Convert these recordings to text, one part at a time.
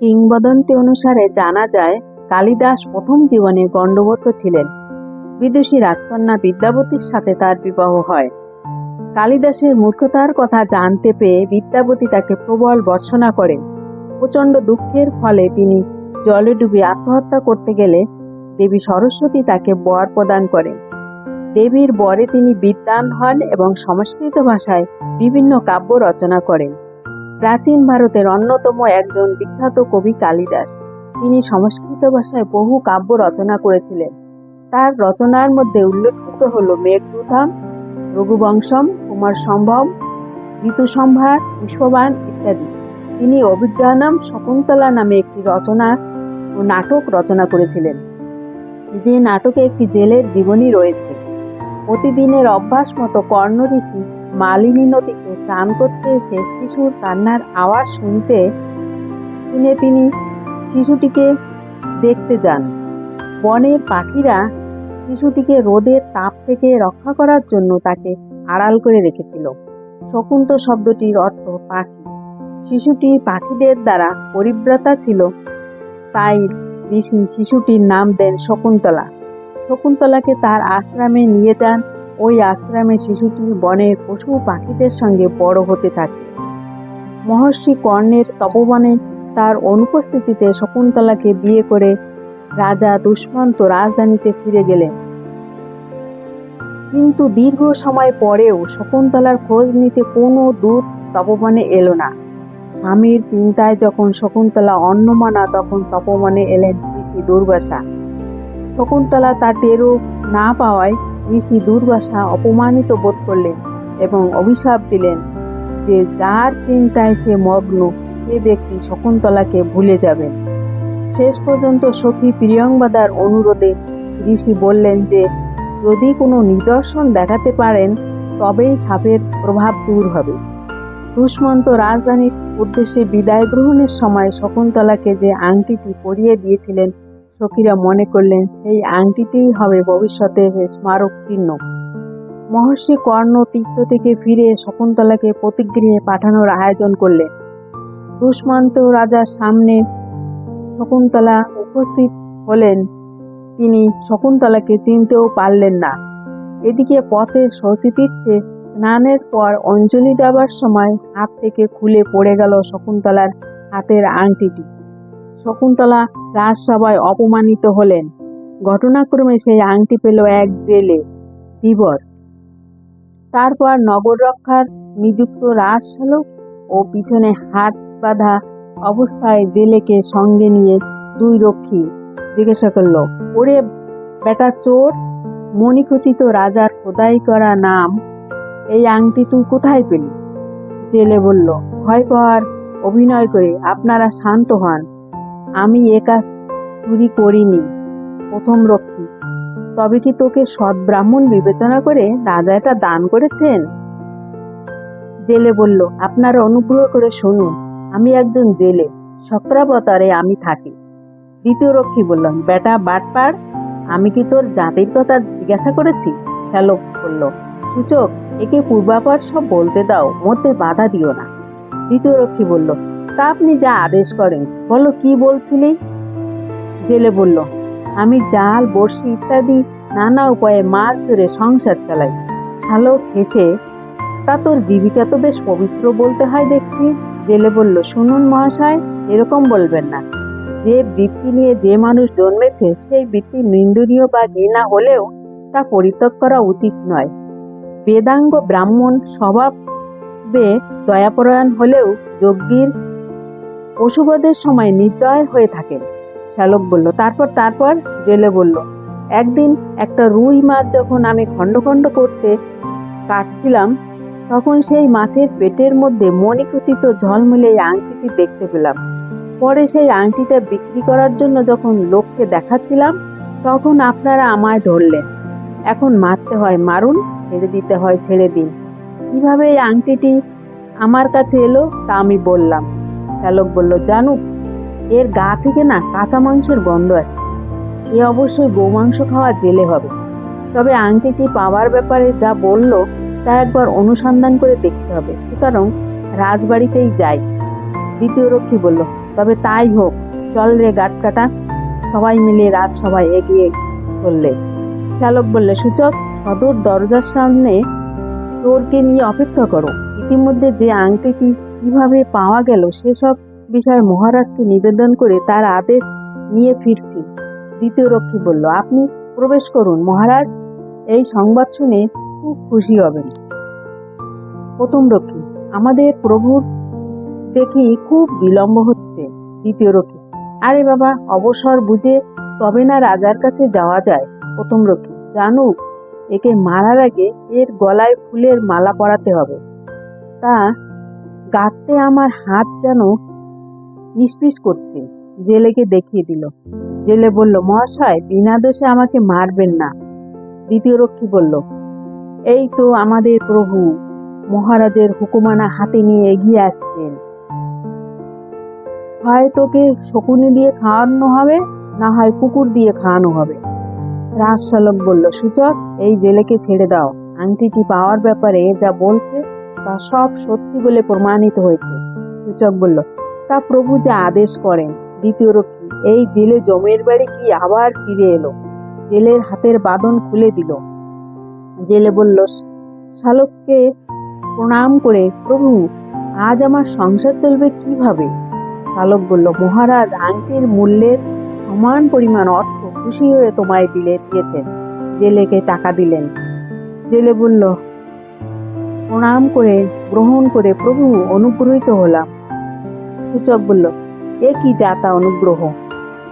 কিংবদন্তি অনুসারে জানা যায়, কালিদাস প্রথম জীবনে গণ্ডবত ছিলেন। বিদুষী রাজকন্যা বিদ্যাবতীর সাথে তার বিবাহ হয়। কালিদাসের মূর্খতার কথা জানতে পেয়ে বিদ্যাবতী তাকে প্রবল বর্ষণা করেন। প্রচণ্ড দুঃখের ফলে তিনি জলে ডুবে আত্মহত্যা করতে গেলে দেবী সরস্বতী তাকে বর প্রদান করেন। দেবীর বরে তিনি বিদ্বান হন এবং সংস্কৃত ভাষায় বিভিন্ন কাব্য রচনা করেন। প্রাচীন ভারতের অন্যতম একজন বিখ্যাত কবি কালিদাস। তিনি সংস্কৃত ভাষায় বহু কাব্য রচনা করেছিলেন। তার রচনার মধ্যে উল্লেখযোগ্য হল মেঘদূতম, রঘুবংশম, কুমার সম্ভব ঋতুসম্ভার পুষ্পবান ইত্যাদি। তিনি অভিজ্ঞানম শকুন্তলা নামে একটি রচনা ও নাটক রচনা করেছিলেন। যে নাটকে একটি জেলের জীবনী রয়েছে। প্রতিদিনের অভ্যাস মতো কর্ণ ঋষি মালিনী নদীতে চান করতে এসে শিশুর কান্নার আওয়াজ শুনতে শুনে তিনি শিশুটিকে দেখতে যান। বনের পাখিরা শিশুটিকে রোদের তাপ থেকে রক্ষা করার জন্য তাকে আড়াল করে রেখেছিল। শকুন্ত শব্দটির অর্থ পাখি। শিশুটি পাখিদের দ্বারা পরিব্রাতা ছিল, তাই ঋষি শিশুটির নাম দেন শকুন্তলা। শকুন্তলাকে তার আশ্রমে নিয়ে যান ওই আশ্রমে শিশুটি বনের পশু পাখিদের সঙ্গে বড় হতে থাকে। মহর্ষি কর্ণের তপবনে তার অনুপস্থিতিতে শকুন্তলাকে বিয়ে করে রাজা দুষ্মন্ত রাজধানীতে ফিরে গেলেন। কিন্তু দীর্ঘ সময় পরেও শকুন্তলার খোঁজ নিতে কোনো দূত তপবনে এলো না। স্বামীর চিন্তায় যখন শকুন্তলা অন্নমানা তখন তপবনে এলেন ঋষি দুর্বাসা শকুন্তলা তার টেরও না পাওয়ায় ঋষি দুর্বাসা অপমানিত বোধ করলেন এবং অভিশাপ দিলেন যে যার চিন্তায় সে মগ্ন, সে ব্যক্তি শকুন্তলাকে ভুলে যাবেন। শেষ পর্যন্ত সখী প্রিয়ংবাদার অনুরোধে ঋষি বললেন যে, যদি কোনো নিদর্শন দেখাতে পারেন, তবেই সাপের প্রভাব দূর হবে। দুষ্মন্ত রাজধানীর উদ্দেশ্যে বিদায় গ্রহণের সময় শকুন্তলাকে যে আংটিটি পরিয়ে দিয়েছিলেন সখীরা মনে করলেন, সেই আংটিটিই হবে ভবিষ্যতের স্মারক চিহ্ন। মহর্ষি কর্ণ তীর্থ থেকে ফিরে শকুন্তলাকে প্রতিগৃহে পাঠানোর আয়োজন করলেন। দুষ্মন্ত রাজার সামনে শকুন্তলা উপস্থিত হলেন। তিনি শকুন্তলাকে চিনতেও পারলেন না। এদিকে পথে শশীতীর্থে স্নানের পর অঞ্জলি দেওয়ার সময় হাত থেকে খুলে পড়ে গেল শকুন্তলার হাতের আংটিটি। শকুন্তলা রাজসভায় অপমানিত হলেন। ঘটনাক্রমে সেই আংটি পেল এক জেলে ধীবর তারপর নগর রক্ষার নিযুক্ত রাজশালক ও পিছনে হাত বাঁধা অবস্থায় জেলেকে সঙ্গে নিয়ে দুই রক্ষী জিজ্ঞাসা করল, ওরে বেটা চোর মণিখচিত রাজার খোদাই করা নাম, এই আংটি তুই কোথায় পেলি? জেলে বলল, ভয় পাওয়ার অভিনয় করে আপনারা শান্ত হন আমি এ কাজ চুরি করিনি, প্রথম রক্ষী। তবে কি তোকে সৎ ব্রাহ্মণ বিবেচনা করে রাজা এটা দান করেছেন? জেলে বলল, আপনারা অনুগ্রহ করে শুনুন, আমি একজন জেলে সক্রাবতারে আমি থাকি। দ্বিতীয় রক্ষী বললাম বেটা বাটপার, আমি কি তোর জাতির কথা জিজ্ঞাসা করেছি? শ্যালক বলল, সূচক, একে পূর্বাপার সব বলতে দাও মধ্যে বাধা দিও না। দ্বিতীয় রক্ষী বলল তা আপনি যা আদেশ করেন, বলো কি বলছিলি? জেলে বলল, আমি জাল, বড়শি ইত্যাদি নানা উপায়ে মাছ ধরে সংসার চালাই। শালক হেসে, তা তোর জীবিকা তো বেশ পবিত্র বলতে হয় দেখছি। জেলে বলল, শুনুন মহাশয়, এরকম বলবেন না। যে বৃত্তি নিয়ে যে মানুষ জন্মেছে, সেই বৃত্তি নিন্দনীয় বা ঘৃণা হলেও তা পরিত্যাগ করা উচিত নয়। বেদাঙ্গ ব্রাহ্মণ স্বভাবে দয়াপরায়ণ হলেও যজ্ঞীর পশুবধের সময় নির্দয় হয়ে থাকেন। শ্যালক বলল, তারপর তারপর? জেলে বলল, একদিন একটা রুই মাছ যখন আমি খণ্ড খণ্ড করতে কাটছিলাম, তখন সেই মাছের পেটের মধ্যে মণিকুচিত ঝলমলে এই আংটিটি দেখতে পেলাম। পরে সেই আংটিটা বিক্রি করার জন্য যখন লোককে দেখাচ্ছিলাম, তখন আপনারা আমায় ধরলেন। এখন মারতে হয়, মারুন, ছেড়ে দিতে হয়, ছেড়ে দিন। কীভাবে এই আংটিটি আমার কাছে এলো তা আমি বললাম। শ্যালক বলল জানুক এর গা থেকে না কাঁচা মাংসের গন্ধ আছে এ অবশ্যই গোমাংস খাওয়া জেলে হবে। তবে আংটিটি পাওয়ার ব্যাপারে যা বলল, তা একবার অনুসন্ধান করে দেখতে হবে। সুতরাং রাজবাড়িতেই যাই। দ্বিতীয় রক্ষী বলল, তবে তাই হোক, চল রে গাট কাটা সবাই মিলে রাজসভায় এগিয়ে চললে। চালক বললে, সূচক, সদর দরজার সামনে চোরকে নিয়ে অপেক্ষা করো। ইতিমধ্যে যে আংটিটি কীভাবে পাওয়া গেল সেসব বিষয়ে মহারাজকে নিবেদন করে তার আদেশ নিয়ে ফিরছি। দ্বিতীয় রক্ষী বলল, আপনি প্রবেশ করুন, মহারাজ। এই সংবাদ শুনে খুব খুশি হবেন। প্রথম রক্ষী, আমাদের প্রভুর দেখি খুব বিলম্ব হচ্ছে। দ্বিতীয় রক্ষী, আরে বাবা, অবসর বুঝে তবে না রাজার কাছে যাওয়া যায়? প্রথম রক্ষী জানুক একে মারার আগে এর গলায় ফুলের মালা পরাতে হবে। তা গাঁটতে আমার হাত যেন নিষ্পিস করছে। জেলেকে দেখিয়ে দিল। জেলে বলল, মহাশয়, বিনা দোষে আমাকে মারবেন না। দ্বিতীয় রক্ষী বলল, এই তো আমাদের প্রভু মহারাজের হুকুমানা হাতে নিয়ে এগিয়ে আসছেন। হয় তোকে শকুনি দিয়ে খাওয়ানো হবে, না হয় কুকুর দিয়ে খাওয়ানো হবে? রাজশালক বলল, সূচক, এই জেলেকে ছেড়ে দাও। আংটিটি পাওয়ার ব্যাপারে যা বলছে তা সব সত্যি বলে প্রমাণিত হয়েছে। সূচক বলল, তা প্রভু যা আদেশ করেন, দ্বিতীয় রক্ষী, এই জেলে জমের বাড়ি কি আবার ফিরে এলো? জেলের হাতের বাঁধন খুলে দিল। জেলে বলল, শালককে প্রণাম করে, প্রভু, আজ আমার সংসার চলবে কীভাবে? শালক বলল, মহারাজ আংটির মূল্যের সমান পরিমাণ অর্থ খুশি হয়ে তোমায় দিলে দিয়েছেন। জেলেকে টাকা দিলেন। জেলে বলল প্রণাম করে, গ্রহণ করে প্রভু অনুগ্রহিত হলাম। সূচক বলল, এ কি যাতা অনুগ্রহ?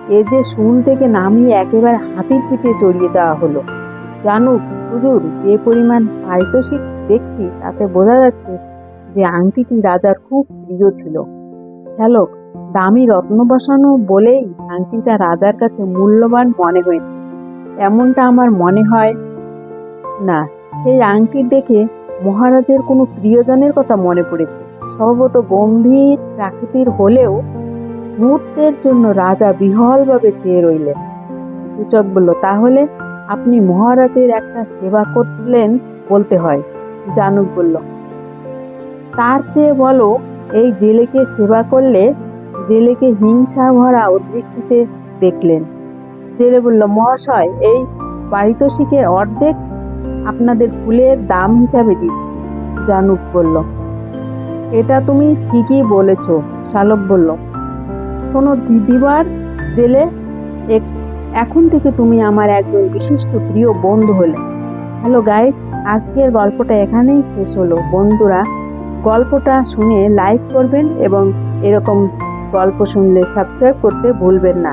এ যে শুন থেকে নামিয়ে একেবারে হাতির পিঠে চড়িয়ে দেওয়া হলো। জানুক হুজুর, যে পরিমাণ পারিতোষিক দেখছি, তাতে বোঝা যাচ্ছে যে আংটিটি রাজার খুব প্রিয় ছিল। শ্যালক, দামি রত্ন বসানো বলেই আংটিটা রাজার কাছে মূল্যবান মনে হয়েছে। এমনটা আমার মনে হয় না। সেই আংটি দেখে মহারাজের কোনো প্রিয়জনের কথা মনে পড়েছে। সম্ভবত গম্ভীর প্রাকৃতির হলেও মুহূর্তের জন্য রাজা বিহলভাবে চেয়ে রইলেন। সূচক বলল, তাহলে আপনি মহারাজের একটা সেবা করলেন বলতে হয়? জানুক বলল, তার চেয়ে বলো, এই জেলেকে সেবা করলে জেলেকে হিংসা ভরা দৃষ্টিতে দেখলেন। জেলে বলল, মহাশয়, এই পারিতোষিকের অর্ধেক আপনাদের ফুলের দাম হিসাবে দিচ্ছি, জানুক বলল। এটা তুমি ঠিকই বলেছ, শালক বলল। শোনো দিদিবার জেলে এখন থেকে তুমি আমার একজন বিশিষ্ট প্রিয় বন্ধু হলে। হ্যালো গাইস, আজকের গল্পটা এখানেই শেষ হলো। বন্ধুরা, গল্পটা শুনে লাইক করবেন এবং এরকম গল্প শুনলে সাবস্ক্রাইব করতে ভুলবেন না।